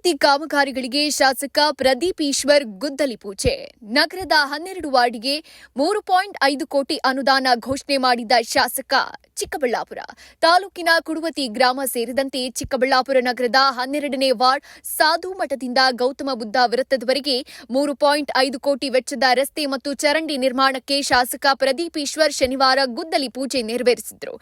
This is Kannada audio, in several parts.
ಅಭಿವೃದ್ಧಿ ಕಾಮಗಾರಿಗಳಿಗೆ ಶಾಸಕ ಪ್ರದೀಪ್ ಈಶ್ವರ್ ಗುದ್ದಲಿ ಪೂಜೆ. ನಗರದ ಹನ್ನೆರಡು ವಾರ್ಡ್ಗೆ ಮೂರು ಪಾಯಿಂಟ್ ಐದು ಕೋಟಿ ಅನುದಾನ ಘೋಷಣೆ ಮಾಡಿದ ಶಾಸಕ ಚಿಕ್ಕಬಳ್ಳಾಪುರ. ತಾಲೂಕಿನ ಕುಡುವತಿ ಗ್ರಾಮ ಸೇರಿದಂತೆ ಚಿಕ್ಕಬಳ್ಳಾಪುರ ನಗರದ ಹನ್ನೆರಡನೇ ವಾರ್ಡ್ ಸಾಧು ಮಠದಿಂದ ಗೌತಮ ಬುದ್ಧ ವೃತ್ತದವರೆಗೆ ಮೂರು ಪಾಯಿಂಟ್ ಐದು ಕೋಟಿ ವೆಚ್ಚದ ರಸ್ತೆ ಮತ್ತು ಚರಂಡಿ ನಿರ್ಮಾಣಕ್ಕೆ ಶಾಸಕ ಪ್ರದೀಪ್ ಈಶ್ವರ್ ಶನಿವಾರ ಗುದ್ದಲಿ ಪೂಜೆ ನೆರವೇರಿಸಿದರು.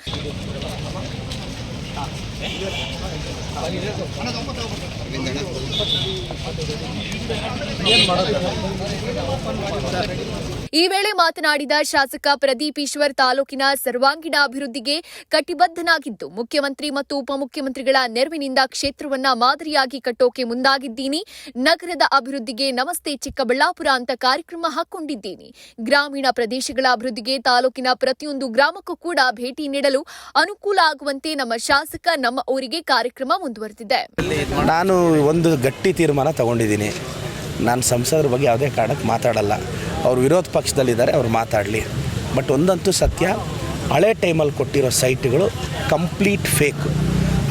ಈ ವೇಳೆ ಮಾತನಾಡಿದ ಶಾಸಕ ಪ್ರದೀಪ್ ಈಶ್ವರ್ ತಾಲೂಕಿನ ಸರ್ವಾಂಗೀಣ ಅಭಿವೃದ್ಧಿಗೆ ಕಟಿಬದ್ಧನಾಗಿದ್ದು, ಮುಖ್ಯಮಂತ್ರಿ ಮತ್ತು ಉಪಮುಖ್ಯಮಂತ್ರಿಗಳ ನೆರವಿನಿಂದ ಕ್ಷೇತ್ರವನ್ನ ಮಾದರಿಯಾಗಿ ಕಟ್ಟೋಕೆ ಮುಂದಾಗಿದ್ದೀನಿ. ನಗರದ ಅಭಿವೃದ್ಧಿಗೆ ನಮಸ್ತೆ ಚಿಕ್ಕಬಳ್ಳಾಪುರ ಅಂತ ಕಾರ್ಯಕ್ರಮ ಹಾಕೊಂಡಿದ್ದೀನಿ ಗ್ರಾಮೀಣ ಪ್ರದೇಶಗಳ ಅಭಿವೃದ್ಧಿಗೆ ತಾಲೂಕಿನ ಪ್ರತಿಯೊಂದು ಗ್ರಾಮಕ್ಕೂ ಕೂಡ ಭೇಟಿ ನೀಡಲು ಅನುಕೂಲ ಆಗುವಂತೆ ನಮ್ಮ ಶಾಸಕ ನಮ್ಮ ಊರಿಗೆ ಕಾರ್ಯಕ್ರಮ ಮುಂದುವರೆದಿದೆ. ನಾನು ಒಂದು ಗಟ್ಟಿ ತೀರ್ಮಾನ ತಗೊಂಡಿದ್ದೀನಿ. ನಾನು ಸಂಸದರ ಬಗ್ಗೆ ಯಾವುದೇ ಕಾರಣಕ್ಕೆ ಮಾತಾಡಲ್ಲ. ಅವ್ರು ವಿರೋಧ ಪಕ್ಷದಲ್ಲಿದ್ದಾರೆ, ಅವ್ರು ಮಾತಾಡಲಿ. ಬಟ್ ಒಂದಂತೂ ಸತ್ಯ, ಹಳೆ ಟೈಮಲ್ಲಿ ಕೊಟ್ಟಿರೋ ಸೈಟ್ಗಳು ಕಂಪ್ಲೀಟ್ ಫೇಕ್.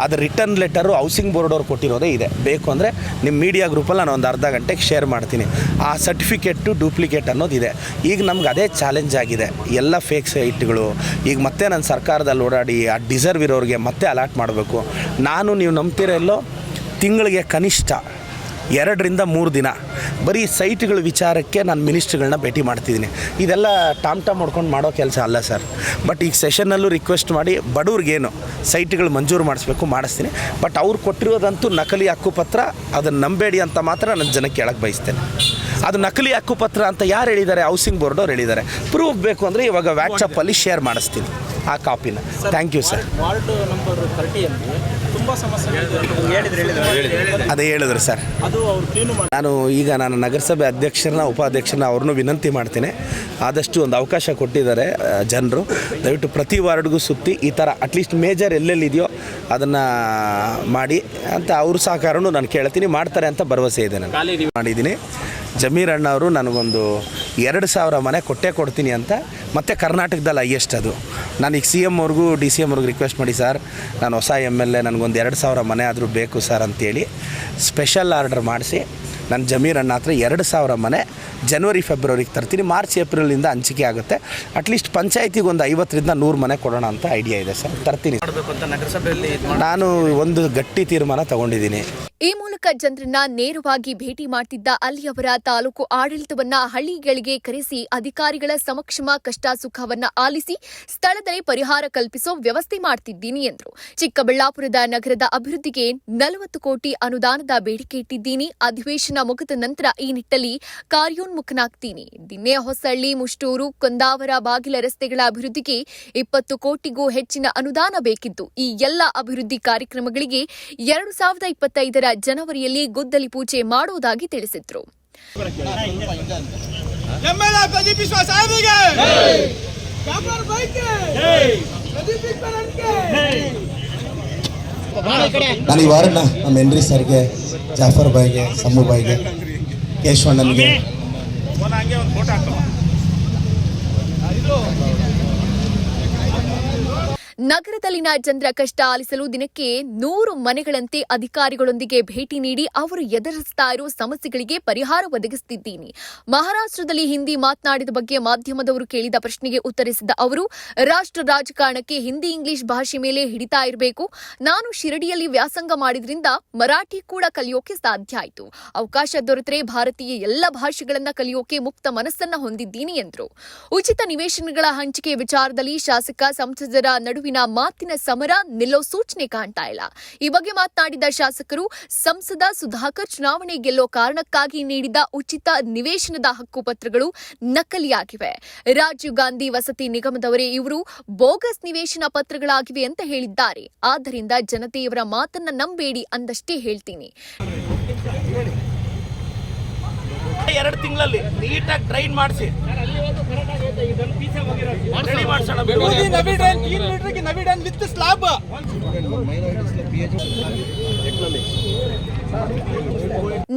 ಅದು ರಿಟರ್ನ್ ಲೆಟರು ಹೌಸಿಂಗ್ ಬೋರ್ಡ್ ಅವ್ರು ಕೊಟ್ಟಿರೋದೇ ಇದೆ. ಬೇಕು ಅಂದರೆ ನಿಮ್ಮ ಮೀಡಿಯಾ ಗ್ರೂಪಲ್ಲಿ ನಾನು ಒಂದು ಅರ್ಧ ಗಂಟೆಗೆ ಶೇರ್ ಮಾಡ್ತೀನಿ. ಆ ಸರ್ಟಿಫಿಕೇಟು ಡೂಪ್ಲಿಕೇಟ್ ಅನ್ನೋದಿದೆ ಈಗ ನಮ್ಗೆ ಅದೇ ಚಾಲೆಂಜ್ ಆಗಿದೆ. ಎಲ್ಲ ಫೇಕ್ ಸೈಟ್ಗಳು ಈಗ ಮತ್ತೆ ನಾನು ಸರ್ಕಾರದಲ್ಲಿ ಓಡಾಡಿ ಆ ಡಿಸರ್ವ್ ಇರೋರಿಗೆ ಮತ್ತೆ ಅಲಾಟ್ ಮಾಡಬೇಕು. ನಾನು ನೀವು ನಂಬ್ತಿರೋ ತಿಂಗಳಿಗೆ ಕನಿಷ್ಠ ಎರಡರಿಂದ ಮೂರು ದಿನ. ಬರೀ ಸೈಟ್ಗಳ ವಿಚಾರಕ್ಕೆ ನಾನು ಮಿನಿಸ್ಟ್ರ್ಗಳನ್ನ ಭೇಟಿ ಮಾಡ್ತಿದ್ದೀನಿ. ಇದೆಲ್ಲ ಟಾಮ್ ಟಾಮ್ ಮಾಡ್ಕೊಂಡು ಮಾಡೋ ಕೆಲಸ ಅಲ್ಲ ಸರ್. ಬಟ್ ಈಗ ಸೆಷನ್ನಲ್ಲೂ ರಿಕ್ವೆಸ್ಟ್ ಮಾಡಿ ಬಡವ್ರಿಗೇನು ಸೈಟ್ಗಳು ಮಂಜೂರು ಮಾಡಿಸ್ಬೇಕು ಮಾಡಿಸ್ತೀನಿ. ಬಟ್ ಅವ್ರು ಕೊಟ್ಟಿರೋದಂತೂ ನಕಲಿ ಹಕ್ಕುಪತ್ರ ಅದನ್ನು ನಂಬೇಡಿ ಅಂತ ಮಾತ್ರ ನನ್ನ ಜನಕ್ಕೆ ಹೇಳಕ್ಕೆ ಬಯಸ್ತೇನೆ. ಅದು ನಕಲಿ ಹಕ್ಕುಪತ್ರ ಅಂತ ಯಾರು ಹೇಳಿದ್ದಾರೆ? ಹೌಸಿಂಗ್ ಬೋರ್ಡ್ ಅವ್ರು ಹೇಳಿದ್ದಾರೆ. ಪ್ರೂಫ್ ಬೇಕು ಅಂದರೆ ಇವಾಗ ವ್ಯಾಟ್ಸಪ್ಪಲ್ಲಿ ಶೇರ್ ಮಾಡಿಸ್ತೀನಿ. ಆ ಕಾಪಿನ thank you sir ward number ತರ್ಟಿಯಲ್ಲಿ ತುಂಬ ಸಮಸ್ಯೆ ಹೇಳಿದ್ರೆ ಅದೇ ಹೇಳಿದ್ರು ಸರ್ ಅದು ಅವ್ರು ಕ್ಲೀನು ನಾನು ಈಗ ನಾನು ನಗರಸಭೆ ಅಧ್ಯಕ್ಷರನ್ನ ಉಪಾಧ್ಯಕ್ಷರನ್ನ ಅವ್ರನ್ನೂ ವಿನಂತಿ ಮಾಡ್ತೀನಿ. ಆದಷ್ಟು ಒಂದು ಅವಕಾಶ ಕೊಟ್ಟಿದ್ದಾರೆ ಜನರು. ದಯವಿಟ್ಟು ಪ್ರತಿ ವಾರ್ಡ್ಗೂ ಸುತ್ತಿ ಈ ಥರ ಅಟ್ಲೀಸ್ಟ್ ಮೇಜರ್ ಎಲ್ಲೆಲ್ಲಿದೆಯೋ ಅದನ್ನು ಮಾಡಿ ಅಂತ ಅವ್ರ ಸಹಕಾರನೂ ನಾನು ಕೇಳ್ತೀನಿ. ಮಾಡ್ತಾರೆ ಅಂತ ಭರವಸೆ ಇದೆ ನಾನು ಮಾಡಿದ್ದೀನಿ. ಜಮೀರ್ ಅಣ್ಣ ಅವರು ನನಗೊಂದು ಎರಡು ಸಾವಿರ ಮನೆ ಕೊಟ್ಟೇ ಕೊಡ್ತೀನಿ ಅಂತ ಮತ್ತೆ ಕರ್ನಾಟಕದಲ್ಲಿ ಹೈಯೆಸ್ಟ್ ಅದು. ನಾನು ಈಗ ಸಿ ಎಂ ಅವ್ರಿಗೂ ಡಿ ಸಿ ಎಮ್ವರೆಗೂ ರಿಕ್ವೆಸ್ಟ್ ಮಾಡಿ ಸರ್ ನಾನು ಹೊಸ ಎಂ ಎಲ್ ಎ ನನಗೊಂದು ಎರಡು ಸಾವಿರ ಮನೆ ಆದರೂ ಬೇಕು ಸರ್ ಅಂತೇಳಿ ಸ್ಪೆಷಲ್ ಆರ್ಡರ್ ಮಾಡಿಸಿ ನನ್ನ ಜಮೀರ್ ಅಣ್ಣ ಹತ್ರ ಎರಡು ಸಾವಿರ ಮನೆ ಜನವರಿ ಫೆಬ್ರವರಿಗೆ ತರ್ತೀನಿ. ಮಾರ್ಚ್ ಏಪ್ರಿಲಿಂದ ಹಂಚಿಕೆ ಆಗುತ್ತೆ. ಅಟ್ಲೀಸ್ಟ್ ಪಂಚಾಯತಿಗೆ ಒಂದು ಐವತ್ತರಿಂದ ನೂರು ಮನೆ ಕೊಡೋಣ ಅಂತ ಐಡಿಯಾ ಇದೆ ಸರ್. ತರ್ತೀನಿ. ನಾನು ಒಂದು ಗಟ್ಟಿ ತೀರ್ಮಾನ ತಗೊಂಡಿದ್ದೀನಿ. ಈ ಮೂಲಕ ಜನರನ್ನ ನೇರವಾಗಿ ಭೇಟಿ ಮಾಡ್ತಿದ್ದ ಅಲ್ಲಿಯವರ ತಾಲೂಕು ಆಡಳಿತವನ್ನ ಹಳ್ಳಿಗಳಿಗೆ ಕರೆಸಿ ಅಧಿಕಾರಿಗಳ ಸಮಕ್ಷಮ ಕಷ್ಟ ಸುಖವನ್ನ ಆಲಿಸಿ ಸ್ಥಳದಲ್ಲಿ ಪರಿಹಾರ ಕಲ್ಪಿಸೋ ವ್ಯವಸ್ಥೆ ಮಾಡ್ತಿದ್ದೀನಿ ಎಂದರು. ಚಿಕ್ಕಬಳ್ಳಾಪುರದ ನಗರದ ಅಭಿವೃದ್ಧಿಗೆ ನಲವತ್ತು ಕೋಟಿ ಅನುದಾನದ ಬೇಡಿಕೆ ಇಟ್ಟಿದ್ದೀನಿ. ಅಧಿವೇಶನ ಮುಗಿದ ನಂತರ ಈ ನಿಟ್ಟಲ್ಲಿ ಕಾರ್ಯೋನ್ಮುಖನಾಗ್ತೀನಿ. ದಿನ್ನೆ ಹೊಸಳ್ಳಿ, ಮುಷ್ಟೂರು, ಕೊಂದಾವರ ಬಾಗಿಲ ರಸ್ತೆಗಳ ಅಭಿವೃದ್ಧಿಗೆ ಇಪ್ಪತ್ತು ಕೋಟಿಗೂ ಹೆಚ್ಚಿನ ಅನುದಾನ ಬೇಕಿದ್ದು ಈ ಎಲ್ಲ ಅಭಿವೃದ್ಧಿ ಕಾರ್ಯಕ್ರಮಗಳಿಗೆ ಎರಡು ಸಾವಿರದ ಇಪ್ಪತ್ತೈದರ ಜನವರಿಯಲ್ಲಿ ಗುದ್ದಲಿ ಪೂಜೆ ಮಾಡುವುದಾಗಿ ತಿಳಿಸಿದ್ರು. ನಾನು ಈ ವಾರನ ನಮ್ಮ ಹೆನ್ರಿ ಸರ್ಗೆ ಜಾಫರ್ ಬಾಯ್ಗೆ ಸಮ್ಮು ಬಾಯ್ಗೆ ಕೇಶವಣ್ಣನಿಗೆ ನಗರದಲ್ಲಿನ ಜನರ ಕಷ್ಟ ಆಲಿಸಲು ದಿನಕ್ಕೆ ನೂರು ಮನೆಗಳಂತೆ ಅಧಿಕಾರಿಗಳೊಂದಿಗೆ ಭೇಟಿ ನೀಡಿ ಅವರು ಎದುರಿಸ್ತಾ ಇರೋ ಸಮಸ್ಯೆಗಳಿಗೆ ಪರಿಹಾರ ಒದಗಿಸುತ್ತಿದ್ದೀನಿ ಮಹಾರಾಷ್ಟ್ರದಲ್ಲಿ ಹಿಂದಿ ಮಾತನಾಡಿದ ಬಗ್ಗೆ ಮಾಧ್ಯಮದವರು ಕೇಳಿದ ಪ್ರಶ್ನೆಗೆ ಉತ್ತರಿಸಿದ ಅವರು, ರಾಷ್ಟ್ರ ರಾಜಕಾರಣಕ್ಕೆ ಹಿಂದಿ ಇಂಗ್ಲಿಷ್ ಭಾಷೆ ಮೇಲೆ ಹಿಡಿತಾ ಇರಬೇಕು. ನಾನು ಶಿರಡಿಯಲ್ಲಿ ವ್ಯಾಸಂಗ ಮಾಡಿದ್ರಿಂದ ಮರಾಠಿ ಕೂಡ ಕಲಿಯೋಕೆ ಸಾಧ್ಯ ಆಯಿತು. ಅವಕಾಶ ದೊರೆತರೆ ಭಾರತೀಯ ಎಲ್ಲ ಭಾಷೆಗಳನ್ನ ಕಲಿಯೋಕೆ ಮುಕ್ತ ಮನಸ್ಸನ್ನ ಹೊಂದಿದ್ದೀನಿ ಎಂದರು. ಉಚಿತ ನಿವೇಶನಗಳ ಹಂಚಿಕೆ ವಿಚಾರದಲ್ಲಿ ಶಾಸಕ ಸಂಸದರ ನಡುವಿನ ಮಾತಿನ ಸಮರ ನಿಲ್ಲೋ ಸೂಚನೆ ಕಾಣ್ತಾ ಇಲ್ಲ. ಈ ಬಗ್ಗೆ ಮಾತನಾಡಿದ ಶಾಸಕರು, ಸಂಸದ ಸುಧಾಕರ್ ಚುನಾವಣೆ ಗೆಲ್ಲೋ ಕಾರಣಕ್ಕಾಗಿ ನೀಡಿದ ಉಚಿತ ನಿವೇಶನದ ಹಕ್ಕುಪತ್ರಗಳು ನಕಲಿಯಾಗಿವೆ. ರಾಜೀವ್ ಗಾಂಧಿ ವಸತಿ ನಿಗಮದವರೇ ಇವರು ಬೋಗಸ್ ನಿವೇಶನ ಪತ್ರಗಳಾಗಿವೆ ಅಂತ ಹೇಳಿದ್ದಾರೆ. ಆದ್ದರಿಂದ ಜನತೆ ಇವರ ಮಾತನ್ನ ನಂಬೇಡಿ ಅಂದಷ್ಟೇ ಹೇಳ್ತೀನಿ. ಎರಡು ತಿಂಗಳಲ್ಲಿ ನೀಟಾಗಿ ಡ್ರೈನ್ ಮಾಡಿಸಿ. ಸ್ಲಾಬ್ ಎಕನಾಮಿಕ್ಸ್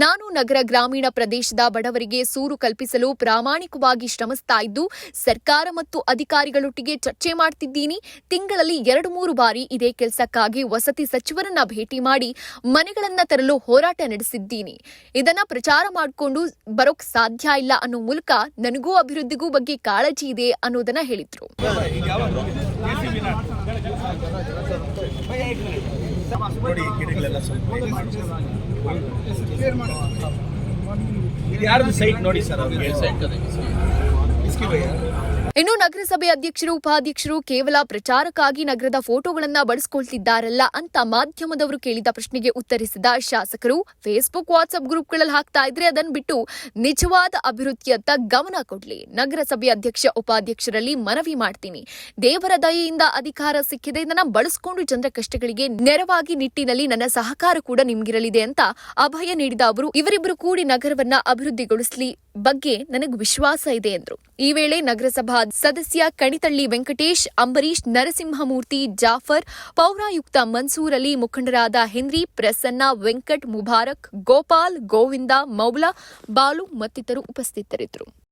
ನಾನು ನಗರ ಗ್ರಾಮೀಣ ಪ್ರದೇಶದ ಬಡವರಿಗೆ ಸೂರು ಕಲ್ಪಿಸಲು ಪ್ರಾಮಾಣಿಕವಾಗಿ ಶ್ರಮಿಸ್ತಾ ಇದ್ದು, ಸರ್ಕಾರ ಮತ್ತು ಅಧಿಕಾರಿಗಳೊಟ್ಟಿಗೆ ಚರ್ಚೆ ಮಾಡ್ತಿದ್ದೀನಿ. ತಿಂಗಳಲ್ಲಿ ಎರಡು ಮೂರು ಬಾರಿ ಇದೇ ಕೆಲಸಕ್ಕಾಗಿ ವಸತಿ ಸಚಿವರನ್ನ ಭೇಟಿ ಮಾಡಿ ಮನೆಗಳನ್ನ ತರಲು ಹೋರಾಟ ನಡೆಸಿದ್ದೀನಿ. ಇದನ್ನ ಪ್ರಚಾರ ಮಾಡಿಕೊಂಡು ಬರೋಕ್ ಸಾಧ್ಯ ಇಲ್ಲ ಅನ್ನೋ ಮೂಲಕ ನನಗೂ ಅಭಿವೃದ್ಧಿಗೂ ಬಗ್ಗೆ ಕಾಳಜಿ ಇದೆ ಅನ್ನೋದನ್ನ ಹೇಳಿದ್ರು. ಯಾರ್ದು ಸೈಟ್ ನೋಡಿ ಸರ್ ಅವ್ರಿಗೆ? ಇನ್ನು ನಗರಸಭೆ ಅಧ್ಯಕ್ಷರು, ಉಪಾಧ್ಯಕ್ಷರು ಕೇವಲ ಪ್ರಚಾರಕ್ಕಾಗಿ ನಗರದ ಫೋಟೋಗಳನ್ನ ಬಳಸಿಕೊಳ್ತಿದ್ದಾರಲ್ಲ ಅಂತ ಮಾಧ್ಯಮದವರು ಕೇಳಿದ ಪ್ರಶ್ನೆಗೆ ಉತ್ತರಿಸಿದ ಶಾಸಕರು ಫೇಸ್ಬುಕ್ ವಾಟ್ಸ್ಆಪ್ ಗ್ರೂಪ್ಗಳಲ್ಲಿ ಹಾಕ್ತಾ ಇದ್ರೆ ಅದನ್ನ ಬಿಟ್ಟು ನಿಜವಾದ ಅಭಿವೃದ್ಧಿಯತ್ತ ಗಮನ ಕೊಡ್ಲಿ. ನಗರಸಭೆ ಅಧ್ಯಕ್ಷ, ಉಪಾಧ್ಯಕ್ಷರಲ್ಲಿ ಮನವಿ ಮಾಡ್ತೀನಿ. ದೇವರ ದಯೆಯಿಂದ ಅಧಿಕಾರ ಸಿಕ್ಕಿದೆ ಇದನ್ನ ಬಳಸಿಕೊಂಡು ಜನರ ಕಷ್ಟಗಳಿಗೆ ನೆರವಾಗಿ ನಿಟ್ಟಿನಲ್ಲಿ ನನ್ನ ಸಹಕಾರ ಕೂಡ ನಿಮ್ಗಿರಲಿದೆ ಅಂತ ಅಭಯ ನೀಡಿದ ಅವರು ಇವರಿಬ್ಬರು ಕೂಡಿ ನಗರವನ್ನ ಅಭಿವೃದ್ಧಿಗೊಳಿಸಲಿ ಬಗ್ಗೆ ನನಗೆ ವಿಶ್ವಾಸ ಇದೆ ಎಂದರು ಈ ವೇಳೆ ನಗರಸಭಾ ಸದಸ್ಯ ಕಣಿತಳ್ಳಿ ವೆಂಕಟೇಶ್, ಅಂಬರೀಶ್, ನರಸಿಂಹಮೂರ್ತಿ, ಜಾಫರ್, ಪೌರಾಯುಕ್ತ ಮನ್ಸೂರ್ ಅಲಿ ಮುಖಂಡರಾದ ಹೆನ್ರಿ, ಪ್ರಸನ್ನ, ವೆಂಕಟ್ ಮುಬಾರಕ್, ಗೋಪಾಲ್, ಗೋವಿಂದ, ಮೌಲಾ, ಬಾಲು ಮತ್ತಿತರು ಉಪಸ್ಥಿತರಿದ್ದರು.